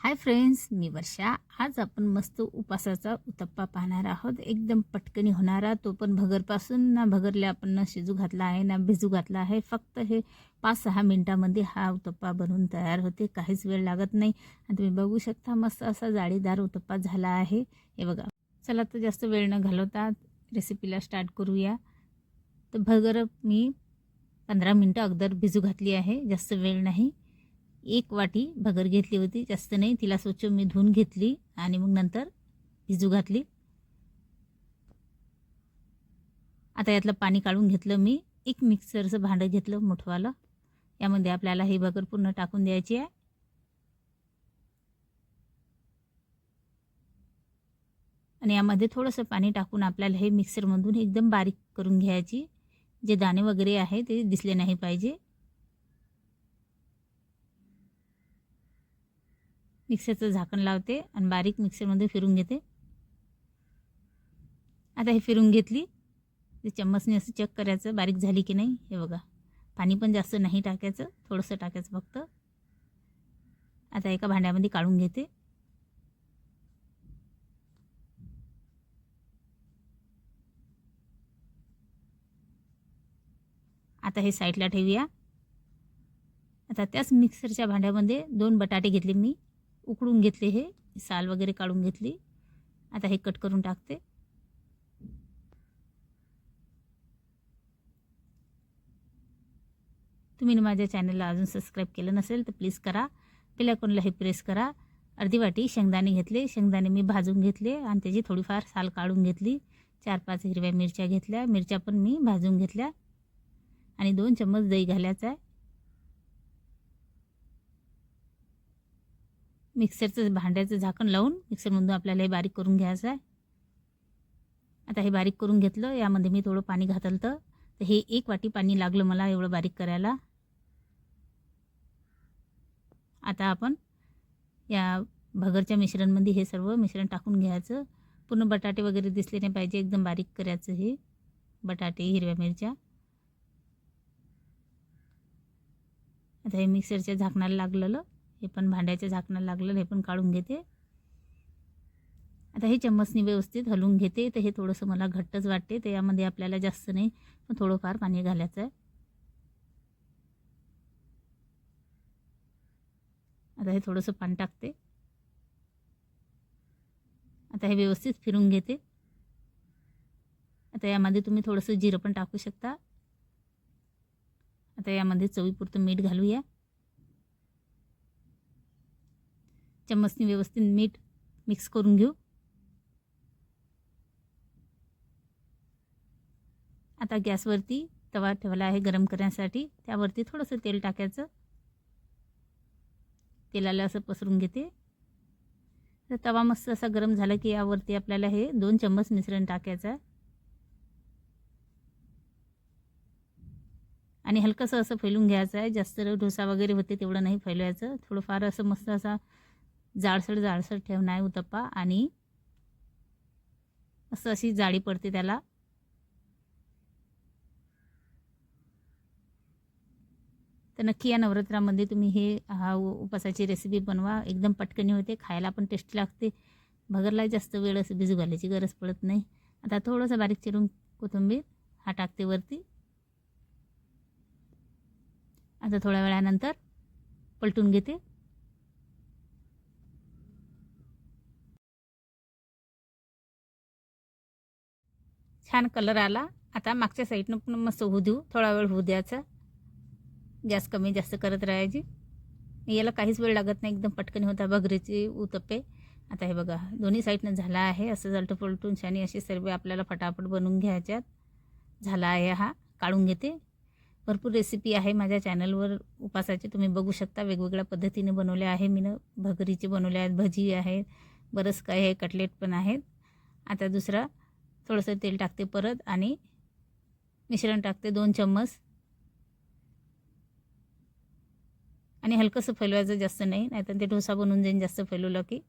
Hi friends मी वर्षा. आज आपण मस्त उपासाचा उत्तप्पा पाहणार आहोत. एकदम पटकनी होणारा तो पण भगरपासून ना भगरले आपण ना शिजू घातला आहे ना भिजू घातला आहे. फक्त हे पाच सहा मिनटामध्ये हा उत्तप्पा बनवून तयार होते. काहीच वेळ लागत नाही. आणि तुम्ही बघू शकता मस्त असा जाळीदार उत्तप्पा झाला आहे. हे बघा. चला तर जास्त वेळ न घालवता रेसिपीला स्टार्ट करूया. तर भगर मी पंधरा मिनटं अगोदर भिजू घातली आहे. जास्त वेळ नाही. एक वाटी भगर घेतली होती. जास्त नाही. तिला स्वच्छ मी धुवून घेतली आणि मग नंतर भिजू घातली. आता यातलं पाणी काढून घेतलं मी. एक मिक्सरचं भांडं घेतलं मोठंवालं. यामध्ये आपल्याला ही भगर पूर्ण टाकून द्यायची आहे. आणि यामध्ये थोडंसं पाणी टाकून आपल्याला हे मिक्सरमधून एकदम बारीक करून घ्यायची. जे दाणे वगैरे आहे ते दिसले नाही पाहिजे. मिक्सरचं झाकण लावते आणि बारीक मिक्सरमध्ये फिरून घेते. आता हे फिरून घेतली. ते चम्मचने असं चेक करायचं बारीक झाली की नाही हे बघा. पाणी पण जास्त नाही टाकायचं थोडंसं टाकायचं फक्त. आता एका भांड्यामध्ये काढून घेते. आता हे साईडला ठेवूया. आता त्याच मिक्सरच्या भांड्यामध्ये दोन बटाटे घेतले मी. उकडून घेतले हे. साल वगैरे काढून घेतली. आता हे कट करून टाकते. तुम्ही माझ्या चॅनलला अजून सबस्क्राईब केलं नसेल तर प्लीज करा. पिल्याकोनला हे प्रेस करा. अर्धी वाटी शेंगदाणे घेतले. शेंगदाणे मी भाजून घेतले आणि त्याची थोडीफार साल काढून घेतली. चार पाच हिरव्या मिरच्या घेतल्या. मिरच्या पण मी भाजून घेतल्या. आणि दोन चम्मच दही घालायचं आहे. मिक्सरचं भांड्याचं झाकण लावून मिक्सरमधून आपल्याला हे बारीक करून घ्यायचं आहे. आता हे बारीक करून घेतलं यामध्ये मी थोडं पाणी घातलं तर हे एक वाटी पाणी लागलं मला एवढं बारीक करायला. आता आपण या भगरच्या मिश्रणमध्ये हे सर्व मिश्रण टाकून घ्यायचं. पूर्ण बटाटे वगैरे दिसले नाही पाहिजे एकदम बारीक करायचं हे. बटाटे हिरव्या मिरच्या. आता हे मिक्सरच्या झाकणाला लागलेलं. हे पण भांड्याच्या झाकणं लागलेलं हे पण काढून घेते. आता हे चम्मचनी व्यवस्थित हलवून घेते तर हे थोडंसं मला घट्टच वाटते तर यामध्ये आपल्याला जास्त नाही पण थोडंफार पाणी घालायचं आहे. आता हे थोडंसं पाणी टाकते. आता हे व्यवस्थित फिरून घेते. आता यामध्ये तुम्ही थोडंसं जिरं पण टाकू शकता. आता यामध्ये चवीपुरतं मीठ घालूया. चम्मचनी व्यवस्थित मीठ मिक्स करून घेऊ. आता गॅसवरती तवा ठेवला आहे गरम करण्यासाठी. त्यावरती थोडंसं तेल टाकायचं. तेलाला असं पसरून घेते. तर तवा मस्त असा गरम झाला की यावरती आपल्याला हे दोन चम्मच मिश्रण टाकायचं आहे. आणि हलकंसं असं फैलून घ्यायचं आहे. जास्त डोसा वगैरे होते तेवढं नाही फैलवायचं थोडंफार असं मस्त असा जाडसर जाडसर ठेवणं आहे उत्तप्पा आणि असं अशी जाळी पडते त्याला. तर नक्की या नवरात्रामध्ये तुम्ही हे हा उपासाची रेसिपी बनवा. एकदम पटकनी होते. खायला पण टेस्टी लागते. भगरला जास्त वेळ असं भिजू घालायची गरज पडत नाही. आता थोडंसं बारीक चिरून कोथिंबीर हा टाकते वरती. आता थोड्या वेळानंतर पलटून घेते. छान कलर आला. आता मागच्या साईडनं पण मस्त होऊ देऊ. थोडा वेळ होऊ द्यायचा. गॅस कमी जास्त करत राहायची. याला काहीच वेळ लागत नाही. एकदम पटकन होता बगरीचे उतप्पे आता हे बघा दोन्ही साईडनं झाला आहे. असं जलटं पलटून छानी असे सर्व आपल्याला फटाफट बनवून घ्यायच्यात. झाला आहे हा. काढून घेते. भरपूर रेसिपी आहे माझ्या चॅनलवर उपासाचे तुम्ही बघू शकता. वेगवेगळ्या पद्धतीने बनवले आहे. मीनं भगरीचे बनवले आहेत. भजी आहे बरंच काही आहे. कटलेट पण आहेत. आता दुसरा थोडंसं तेल टाकते परत आणि मिश्रण टाकते दोन चम्मच. आणि हलकंसं फैलवायचं जास्त नाही नाहीतर ते डोसा बनवून जाईन जास्त फैलवलं की.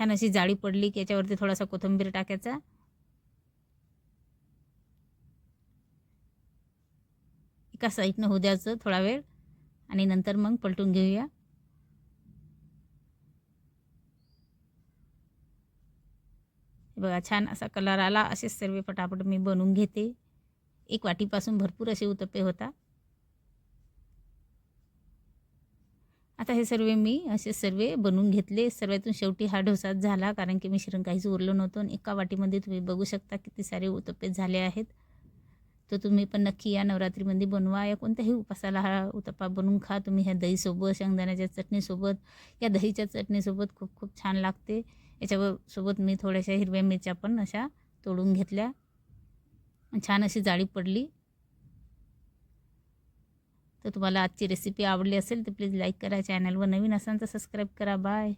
छान अशी जाळी पडली की याच्यावरती थोडासा कोथिंबीर टाकायचा. एका साईडनं होऊ द्यायचं थोडा वेळ आणि नंतर मग पलटून घेऊया. बघा छान असा कलर आला असेच सर्व पटापट मी बनवून घेते. एक वाटीपासून भरपूर असे उत्तप्पे होता आता हे सर्व मी असे सर्व बनवून घेतले. सर्वातून शेवटी हा डोसाच झाला कारण की मिश्रण काहीच उरलं नव्हतं. आणि एका वाटीमध्ये तुम्ही बघू शकता किती सारे उत्तप्पे झाले आहेत. तर तुम्ही पण नक्की या नवरात्रीमध्ये बनवा. या कोणत्याही उपासाला हा उत्तप्पा बनवून खा. तुम्ही ह्या दहीसोबत शेंगदाण्याच्या चटणीसोबत या दहीच्या चटणीसोबत खूप खूप छान लागते. याच्यासोबत मी थोड्याशा हिरव्या मिरच्या पण अशा तोडून घेतल्या. छान अशी जाळी पडली. तर तुम्हाला आजची रेसिपी आवडली असेल तर प्लीज लाईक करा चॅनलवर नवीन असाल तर सबस्क्राईब करा. बाय